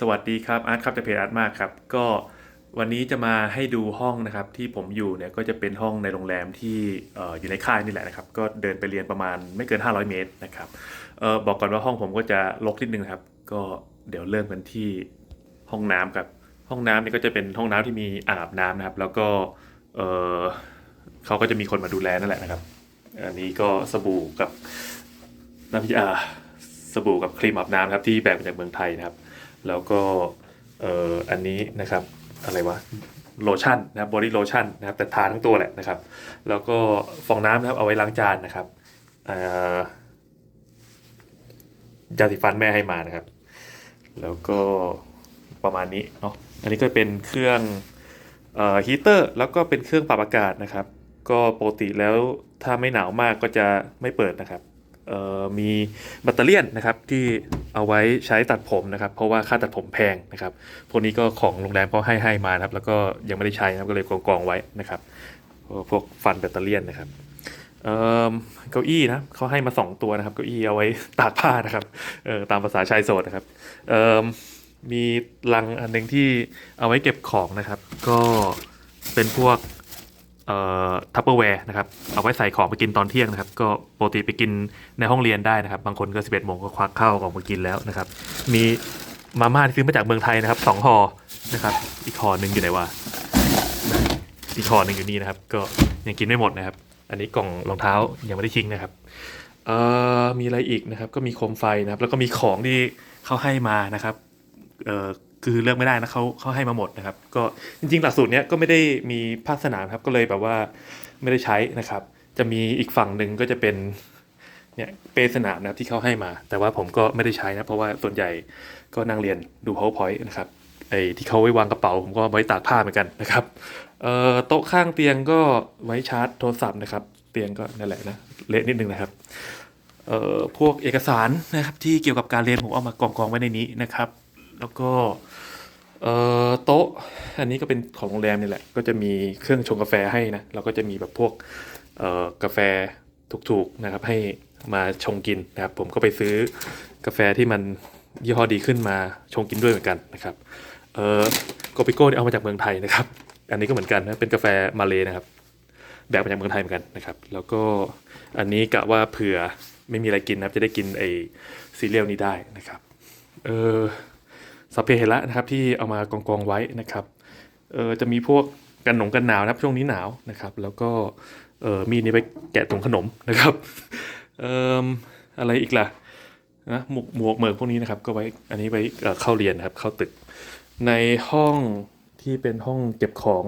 สวัสดีครับอาร์ตครับจากเพจอาร์ตมากครับก็วันนี้จะมาให้ดูห้องนะครับที่ผมอยู่เนี่ยก็จะเป็นห้องในโรงแรมที่ออยู่ในค่ายนี่แหละนะครับ ก็เดินไปเรียนประมาณไม่เกิน 500 เมตรนะครับออบอกก่อนว่าห้องผมก็จะรกนิดนึงครับ ก็เดี๋ยวเริ่มกันที่ห้องน้ำครับ ห้องน้ำนี่ก็จะเป็นห้องน้ำที่มีอ่างอาบน้ำนะครับ แล้วก็เเขาก็จะมีคนมาดูแลนั่นแหละนะครับ อันนี้ก็สบู่กับน้ำยาสบู่กับครีมอาบน้ำครับที่แบกมาจากเมืองไทยนะครับ แล้วก็เอออันนี้นะครับอะไรวะโลชั่นนะครับบอดี้โลชั่นนะครับแต่ทาทั้งตัวแหละนะครับ แล้วก็ฟองน้ำนะครับเอาไว้ล้างจานนะครับเอ่อยาสีฟันแม่ให้มานะครับ แล้วก็ประมาณนี้เนาะอันนี้ก็เป็นเครื่องฮีเตอร์แล้วก็เป็นเครื่องปรับอากาศนะครับ ก็ปกติแล้วถ้าไม่หนาวมากก็จะไม่เปิดนะครับ มีแบตเตอรี่ยนนะครับที่เอาไว้ใช้ตัดผมนะครับเพราะว่าค่าตัดผมแพงนะครับพวกนี้ก็ของโรงแรมเขาให้ให้มานะครับแล้วก็ยังไม่ได้ใช้นะครับก็เลยกองๆไว้นะครับพวกฟันแบตเตอรี่ยนนะครับเก้าอี้นะเขาให้มาสองตัวนะครับเก้าอี้เอาไว้ตากผ้านะครับตามภาษาชายโสดนะครับมีลังอันหนึ่งที่เอาไว้เก็บของนะครับ ก็เป็นพวก ทัพเปอร์แวร์นะครับเอาไว้ใส่ของไปกินตอนเที่ยงนะครับก็ปกติไปกินในห้องเรียนได้นะครับ บางคนก็ 11โมงก็ควักข้าวออกมากินแล้วนะครับ มีมาม่าที่ซื้อมาจากเมืองไทยนะครับสองห่อนะครับ อีกห่อหนึ่งอยู่ไหนวะอีกห่อหนึ่งอยู่นี่นะครับ ก็ยังกินไม่หมดนะครับ อันนี้กล่องรองเท้ายังไม่ได้ทิ้งนะครับเอ่อมีอะไรอีกนะครับ ก็มีโคมไฟนะครับ แล้วก็มีของที่เขาให้มานะครับเอ่อ คือเลือกไม่ได้นะเขาเขาให้มาหมดนะครับ ก็จริงๆ หลักสูตรเนี้ยก็ไม่ได้มีภาคสนามครับ ก็เลยแบบว่าไม่ได้ใช้นะครับ จะมีอีกฝั่งหนึ่งก็จะเป็นเนี่ยเปสนามนะครับที่เขาให้มา แต่ว่าผมก็ไม่ได้ใช้นะ เพราะว่าส่วนใหญ่ก็นั่งเรียนดู powerpoint นะครับไอ้ที่เขาไว้วางกระเป๋า ผมก็ไว้ตากผ้าเหมือนกันนะครับเอ่อโต๊ะข้างเตียงก็ไว้ชาร์จโทรศัพท์นะครับ เตียงก็นั่นแหละนะเละนิดนึงนะครับเอ่อพวกเอกสารนะครับที่เกี่ยวกับการเรียนผมเอามากองกองไว้ในนี้นะครับ แล้วก็โต๊ะอันนี้ก็เป็นของโรงแรมนี่แหละ ก็จะมีเครื่องชงกาแฟให้นะแล้วก็จะมีแบบพวกกาแฟถูกๆนะครับให้มาชงกินนะครับ ผมก็ไปซื้อกาแฟที่มันยี่ห้อดีขึ้นมาชงกินด้วยเหมือนกันนะครับเออโกปิโก้นี่เอามาจากเมืองไทยนะครับ อันนี้ก็เหมือนกันนะเป็นกาแฟมาเลยนะครับแบกมาจากเมืองไทยเหมือนกันนะครับ แล้วก็อันนี้กะว่าเผื่อไม่มีอะไรกินนะครับ จะได้กินไอซีเรียลนี้ได้นะครับเออ สัพเพเหระนะครับที่เอามากองกองๆไว้นะครับเออจะมีพวกกันหนงกันหนาวนะครับช่วงนี้หนาวนะครับแล้วก็เออมีนี่ไปแกะถุงขนมนะครับเอออะไรอีกล่ะนะหมวกหมวกเหมือกพวกนี้นะครับก็ไว้อันนี้ไว้เอ่อเข้าเรียนนะครับเข้าตึก ในห้องที่เป็นห้องเก็บของ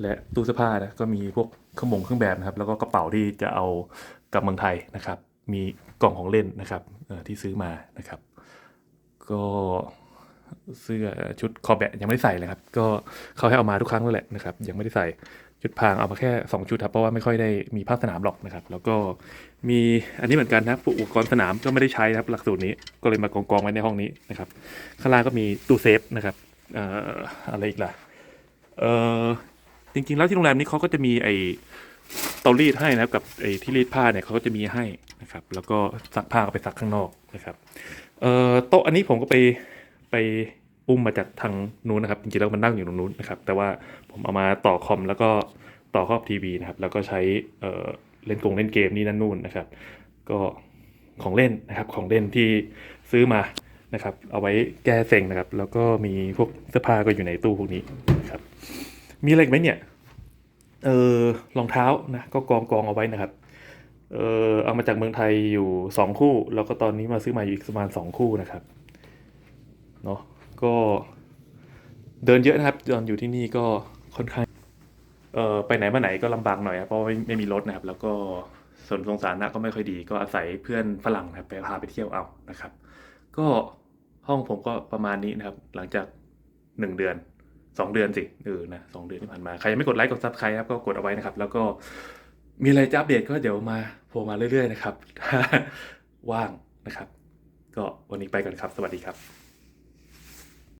และตู้เสื้อผ้านะก็มีพวกเครื่องมงเครื่องแบบนะครับ แล้วก็กระเป๋าที่จะเอากลับเมืองไทยนะครับ มีกล่องของเล่นนะครับที่ซื้อมานะครับ ก็ เสื้อชุดคอแบะยังไม่ได้ใส่เลยครับ ก็เขาให้เอามาทุกครั้งนั่นแหละนะครับ ยังไม่ได้ใส่ชุดพรางเอามาแค่ 2 ชุดครับ เพราะว่าไม่ค่อยได้มีภาคสนามหรอกนะครับ แล้วก็มีอันนี้เหมือนกันนะครับพวกอุปกรณ์สนามก็ไม่ได้ใช้นะครับหลักสูตรนี้ก็เลยมากองกองๆไว้ในห้องนี้นะครับ ข้างล่างก็มีตู้เซฟนะครับเอ่ออะไรอีกล่ะเออจริงๆ แล้วที่โรงแรมนี้เขาก็จะมีไอ้เตารีดให้นะครับกับไอ้ที่รีดผ้าเนี่ยเขาก็จะมีให้นะครับ แล้วก็ซักผ้าก็ไปซักข้างนอกนะครับเอ่อโต๊ะอันนี้ผมก็ไป ไปอุ้มมาจากทางนู้นนะครับ จริงๆแล้วมันนั่งอยู่ตรงนู้นนะครับ แต่ว่าผมเอามาต่อคอมแล้วก็ต่อเข้าทีวีนะครับ แล้วก็ใช้เอ่อเล่นกงเล่นเกมนี่นั่นนู่นนะครับ ก็ของเล่นนะครับของเล่นที่ซื้อมานะครับ เอาไว้แก้เซ็งนะครับ แล้วก็มีพวกเสื้อผ้าก็อยู่ในตู้พวกนี้นะครับ มีอะไรไหมเนี่ยเออรองเท้านะก็กองกองเอาไว้นะครับเออเอามาจากเมืองไทยอยู่สองคู่ แล้วก็ตอนนี้มาซื้อมาอยู่อีกประมาณสองคู่นะครับ เนาะก็เดินเยอะนะครับตอนอยู่ที่นี่ก็ค่อนข้างเออไปไหนมาไหนก็ลำบากหน่อยครับเพราะไม่ไม่มีรถนะครับ แล้วก็ส่วนทรงสารนะก็ไม่ค่อยดีก็อาศัยเพื่อนฝรั่งนะครับไปพาไปเที่ยวเอานะครับ ก็ห้องผมก็ประมาณนี้นะครับ หลังจากหนึ่งเดือนสองเดือนสิเออนะสองเดือนที่ผ่านมาใครยังไม่กดไลค์กดซับสไครต์ครับก็กดเอาไว้นะครับ แล้วก็มีอะไรจะอัปเดตก็เดี๋ยวมาโผล่มาเรื่อยๆนะครับ ว่างนะครับ ก็วันนี้ไปก่อนครับ สวัสดีครับ